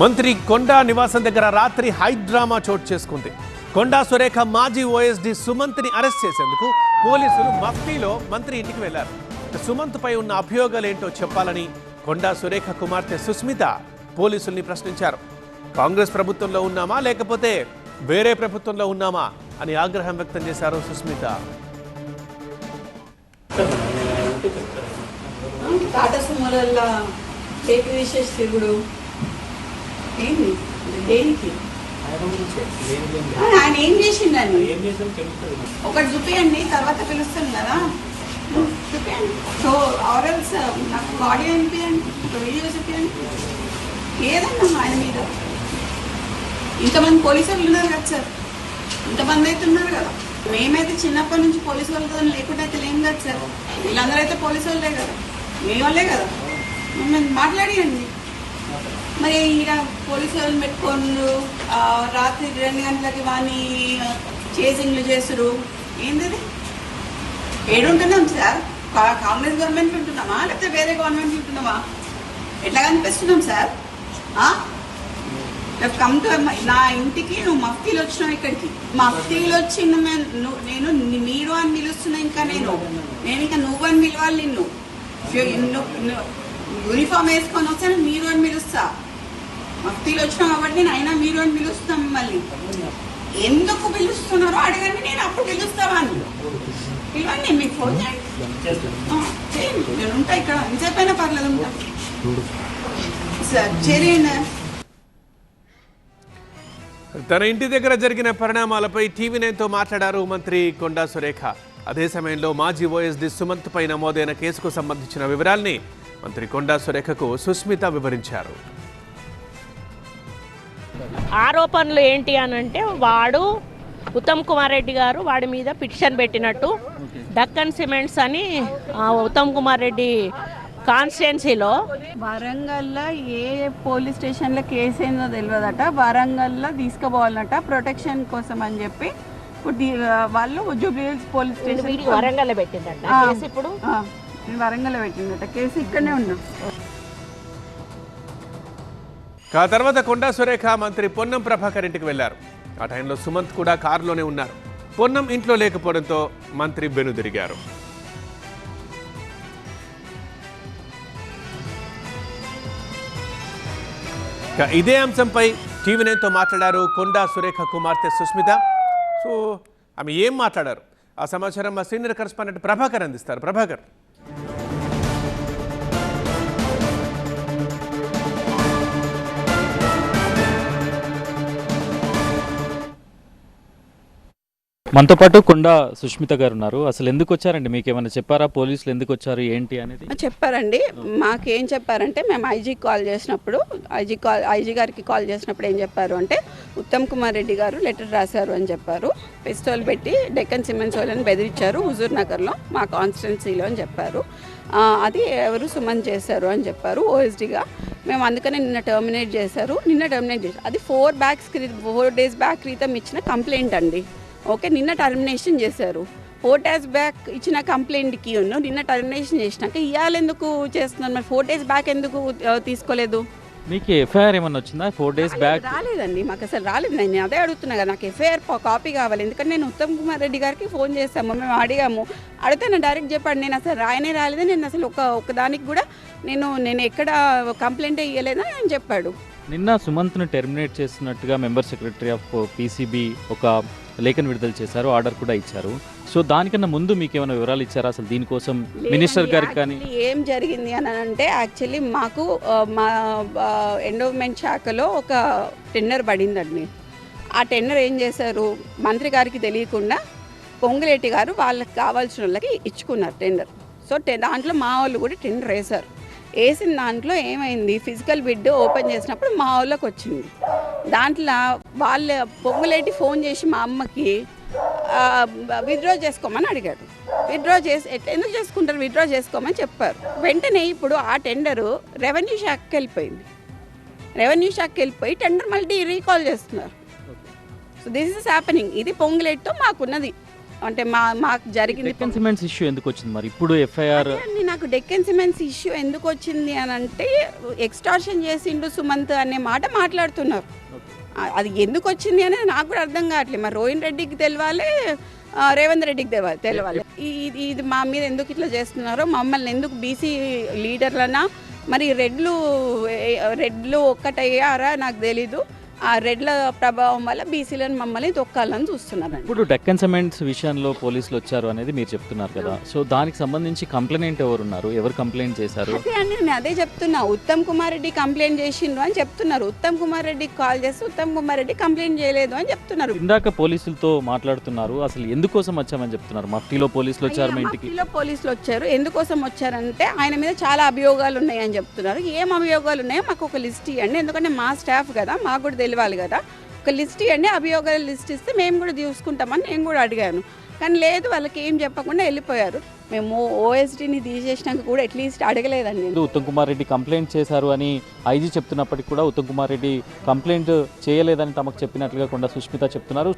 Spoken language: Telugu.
మంత్రి కొండా నివాసం దగ్గర రాత్రి హై డ్రామా చోటు చేసుకుంది. కొండా సురేఖ మాజీ ఓఎస్డి సుమంత్ని అరెస్ట్ చేసేందుకు పోలీసులు మఫ్టీలో మంత్రి ఇంటికి వెళ్ళారు. సుమంత్ పై ఉన్న అభియోగాలేంటో చెప్పాలని కొండా సురేఖ కుమార్తె సుస్మిత పోలీసుల్ని ప్రశ్నించారు. కాంగ్రెస్ ప్రభుత్వంలో ఉన్నామా లేకపోతే వేరే ప్రభుత్వంలో ఉన్నామా అని ఆగ్రహం వ్యక్తం చేశారు సుస్మిత. టాటా సుమోలల్లా చేతి విశేష శివుడు ఏంది? దేనికి? ఆయన ఏం చేసిండని? ఒకటి చూపియండి తర్వాత పిలుస్తుంది కదా చూపియండి సో ఆరల్స్ um, నాకు ఆడియో అనిపించండి ఒక వీడియో చూపియండి. ఏదన్నా ఆయన మీద. ఇంతమంది పోలీసు వాళ్ళు ఉన్నారు కదా సార్. ఇంతమంది అయితే ఉన్నారు కదా. మేమైతే చిన్నప్పటి నుంచి పోలీసు వాళ్ళతో లేకుండా అయితే లేం కదా సార్. వీళ్ళందరూ అయితే పోలీసు వాళ్ళే కదా. మీ వాళ్ళే కదా. మమ్మల్ని మాట్లాడియండి. మరి ఈడ పోలీసు వాళ్ళని పెట్టుకోండు రాత్రి రెండు గంటలకి వాని చేసింగ్లు చేసురు ఏంటది ఏడుంటున్నాం సార్ కాంగ్రెస్ గవర్నమెంట్ ఉంటున్నామా లేకపోతే వేరే గవర్నమెంట్ ఉంటున్నామా ఎట్లా కనిపిస్తున్నాం సార్? కమ్ టు నా ఇంటికి నువ్వు మఫ్తీలు వచ్చినావు ఇక్కడికి. మఫ్తీలు వచ్చిన నేను మీరు అని పిలుస్తున్నా ఇంకా నేను. నేను ఇంకా నువ్వు అని పిలవాలి నిన్ను. యూనిఫామ్ వేసుకొని వచ్చాను మీరు అని పిలుస్తా. మఫ్తీలు వచ్చినాం కాబట్టి నేను అయినా మీరు అని పిలుస్తాం మిమ్మల్ని. ఎందుకు పిలుస్తున్నారో అడగండి నేను అప్పుడు పిలుస్తావాను పిలవండి మీకు ఫోన్ చేయండి. నేను ఉంటా ఇక్కడ. ఎంతసేపైనా పర్లేదు ఉంటా. సార్ చేయండి. తన ఇంటి దగ్గర జరిగిన పరిణామాలపై టీవీ నైన్తో మాట్లాడారు మంత్రి కొండా సురేఖ. అదే సమయంలో మాజీ ఓఎస్డి సుమంత్ పై నమోదైన కేసుకు సంబంధించిన వివరాల్ని మంత్రి కొండా సురేఖకు సుస్మిత వివరించారు. ఆరోపణలు ఏంటి అని అంటే వాడు ఉత్తమ్ కుమార్ రెడ్డి గారు వాడి మీద పిటిషన్ పెట్టినట్టు డక్కన్ సిమెంట్స్ అని ఆ, ఉత్తమ్ కుమార్ రెడ్డి కాన్స్టిట్యున్సీలో వరంగల్లో ఏ పోలీస్ స్టేషన్లో కేసు ఏందో తెలియదట వరంగల్లో తీసుకుపోవాలన్నట ప్రొటెక్షన్ కోసం అని చెప్పి ఇప్పుడు వాళ్ళు Jubilee Hills police station video Warangal పెట్టిందట. ఇప్పుడు నేను వరంగల్లో పెట్టిందట. కేసు ఇక్కడనే ఉన్నాం ఆ తర్వాత కొండా సురేఖ మంత్రి పొన్నం ప్రభాకర్ ఇంటికి వెళ్ళారు ఆ టైంలో సుమంత్ కూడా కారులోనే ఉన్నారు. పొన్నం ఇంట్లో లేకపోవడంతో మంత్రి బెనుదిరిగారు. ఇదే అంశంపై టీవీ నైన్తో మాట్లాడారు కొండా సురేఖ కుమార్తె సుస్మిత. సో ఆమె ఏం మాట్లాడారు? ఆ సమాచారం మా సీనియర్ కరెస్పాండెంట్ ప్రభాకర్ అందిస్తారు. ప్రభాకర్. మనతో పాటు కొండా సుష్మిత గారు ఉన్నారు. అసలు ఎందుకు వచ్చారండి? మీకు ఏమైనా చెప్పారా? పోలీసులు ఎందుకు వచ్చారు? ఏంటి అనేది? చెప్పారండి. మాకేం చెప్పారంటే మేము ఐజీకి కాల్ చేసినప్పుడు ఐజీ కాల్ ఐజీ గారికి కాల్ చేసినప్పుడు ఏం చెప్పారు అంటే ఉత్తమ్ కుమార్ రెడ్డి గారు లెటర్ రాశారు అని చెప్పారు. పిస్తోల్ పెట్టి డెక్కన్ సిమెంట్స్ వాళ్ళని బెదిరించారు హుజూర్ నగర్లో మా కాన్స్టిట్యున్సీలో అని చెప్పారు. అది ఎవరు సుమన్ చేశారు అని చెప్పారు ఓఎస్డీగా. మేము అందుకనే నిన్న టర్మినేట్ చేశారు. నిన్న టర్మినేట్ చేశారు. అది four backs four days back క్రితం ఇచ్చిన కంప్లైంట్ అండి. ఓకే నిన్న టర్మినేషన్ చేశారు. ఫోర్ డేస్ బ్యాక్ ఇచ్చిన కంప్లైంట్కి ఉన్ను నిన్న టర్మినేషన్ చేసినాక ఇవాళ ఎందుకు చేస్తున్నారు? మరి ఫోర్ డేస్ బ్యాక్ ఎందుకు తీసుకోలేదు? మీకు ఎఫ్ఐఆర్ ఏమైనా వచ్చిందా? ఫోర్ డేస్ బ్యాక్ రాలేదండి. మాకు అసలు రాలేదు. నేను అదే అడుగుతున్నా కదా నాకు ఎఫ్ఐఆర్ కాపీ కావాలి. ఎందుకంటే నేను ఉత్తమ్ కుమార్ రెడ్డి గారికి ఫోన్ చేస్తాము మేము అడిగాము. అడిగితే నేను డైరెక్ట్ చెప్పాడు. నేను అసలు రాయనే రాలేదు. నేను అసలు ఒక ఒక దానికి కూడా నేను నేను ఎక్కడ కంప్లైంట్ ఇవ్వలేదని ఆయన చెప్పాడు. నిన్న సుమంత్ను టెర్మినేట్ చేస్తున్నట్టుగా మెంబర్ సెక్రటరీ ఆఫ్ పీసీబీ ఒక లేఖను విడుదల చేశారు ఆర్డర్ కూడా ఇచ్చారు. సో దానికన్నా ముందు మీకు ఏమైనా వివరాలు ఇచ్చారా? అసలు దీనికోసం మినిస్టర్ గారికి కానీ ఏం జరిగింది అని అంటే యాక్చువల్లీ మాకు మా ఎండోమెంట్ శాఖలో ఒక టెండర్ పడిందండి. ఆ టెండర్ ఏం చేశారు? మంత్రి గారికి తెలియకుండా పొంగులేటి గారు వాళ్ళకి కావాల్సిన వాళ్ళకి ఇచ్చుకున్నారు టెండర్. సో టె- దాంట్లో మా వాళ్ళు కూడా టెండర్ వేశారు. వేసిన దాంట్లో ఏమైంది? ఫిజికల్ బిడ్ ఓపెన్ చేసినప్పుడు మా వాళ్ళకి వచ్చింది. దాంట్లో వాళ్ళ పొంగులేటి ఫోన్ చేసి మా అమ్మకి విత్డ్రా చేసుకోమని అడిగాడు. విత్డ్రా చేసి ఎట్లా ఎందుకు చేసుకుంటారు? విత్డ్రా చేసుకోమని చెప్పారు. వెంటనే ఇప్పుడు ఆ టెండరు రెవెన్యూ శాఖకి వెళ్ళిపోయింది. రెవెన్యూ శాఖకి వెళ్ళిపోయి టెండర్ మళ్ళీ రీకాల్ చేస్తున్నారు. సో దిస్ ఇస్ హ్యాపెనింగ్ ఇది పొంగులేట్తో మాకున్నది. అంటే మా మాకు జరిగింది ఇష్యూ ఎందుకు వచ్చింది మరి? ఇప్పుడు ఎఫ్ఐఆర్ డెక్కన్ సిమెంట్స్ ఇష్యూ ఎందుకు వచ్చింది అని అంటే ఎక్స్టార్షన్ చేసిండు సుమంత్ అనే మాట మాట్లాడుతున్నారు. అది ఎందుకు వచ్చింది అనేది నాకు కూడా అర్థం కావట్లేదు. మరి రోహిన్ రెడ్డికి తెలవాలి రేవంత్ రెడ్డికి తెలవాలి. తెలవాలి ఇది ఇది మా మీద ఎందుకు ఇట్లా చేస్తున్నారో మమ్మల్ని ఎందుకు బీసీ లీడర్లనా? మరి రెడ్లు రెడ్లు ఒక్కటయ్యారా నాకు తెలీదు. ఆ రెడ్ల ప్రభావం వల్ల బీసీలను మమ్మల్ని తొక్కాలని చూస్తున్నారండి. ఇప్పుడు డెక్కన్ సిమెంట్స్ విషయంలో పోలీసులు వచ్చారు అనేది మీరు చెప్తున్నారు కదా. సో దానికి సంబంధించి కంప్లైంట్ ఎవరు ఉన్నారు ఎవరు కంప్లైంట్ చేశారు? అదే అండి నేను అదే చెప్తున్నా. ఉత్తమ్ కుమార్ రెడ్డి కంప్లైంట్ చేసిండ్రు అని చెప్తున్నారు. ఉత్తమ్ కుమార్ రెడ్డికి కాల్ చేస్తే ఉత్తమ్ కుమార్ రెడ్డి కంప్లైంట్ చేయలేదు అని చెప్తున్నారు. ఇందాక పోలీసులతో మాట్లాడుతున్నారు. అసలు ఎందుకోసం వచ్చామని చెప్తున్నారు? మఫ్టీలో పోలీసులు వచ్చారు మా ఇంటికి. మఫ్టీలో పోలీసులు వచ్చారు. ఎందుకోసం వచ్చారంటే ఆయన మీద చాలా అభియోగాలు ఉన్నాయని చెప్తున్నారు. ఏం అభియోగాలు ఉన్నాయో మాకు ఒక లిస్ట్ ఇవ్వండి. ఎందుకంటే మా స్టాఫ్ కదా మాకు కూడా తెలియాలి కదా. ఒక లిస్ట్ ఇవ్వండి అభియోగాల లిస్ట్ ఇస్తే మేము కూడా చూసుకుంటామని నేను కూడా అడిగాను. కానీ లేదు వాళ్ళకి ఏం చెప్పకుండా వెళ్ళిపోయారు. మేము ఓఎస్డీని తీసేసినాక కూడా అట్లీస్ట్ అడగలేదండి. ఉత్తమ్ కుమార్ రెడ్డి కంప్లైంట్ చేశారు అని ఐజీ చెప్తున్నప్పటికీ కూడా ఉత్తమ్ కుమార్ రెడ్డి కంప్లైంట్ చేయలేదని తమకు చెప్పినట్లుగా కొండ సుష్మిత చెప్తున్నారు.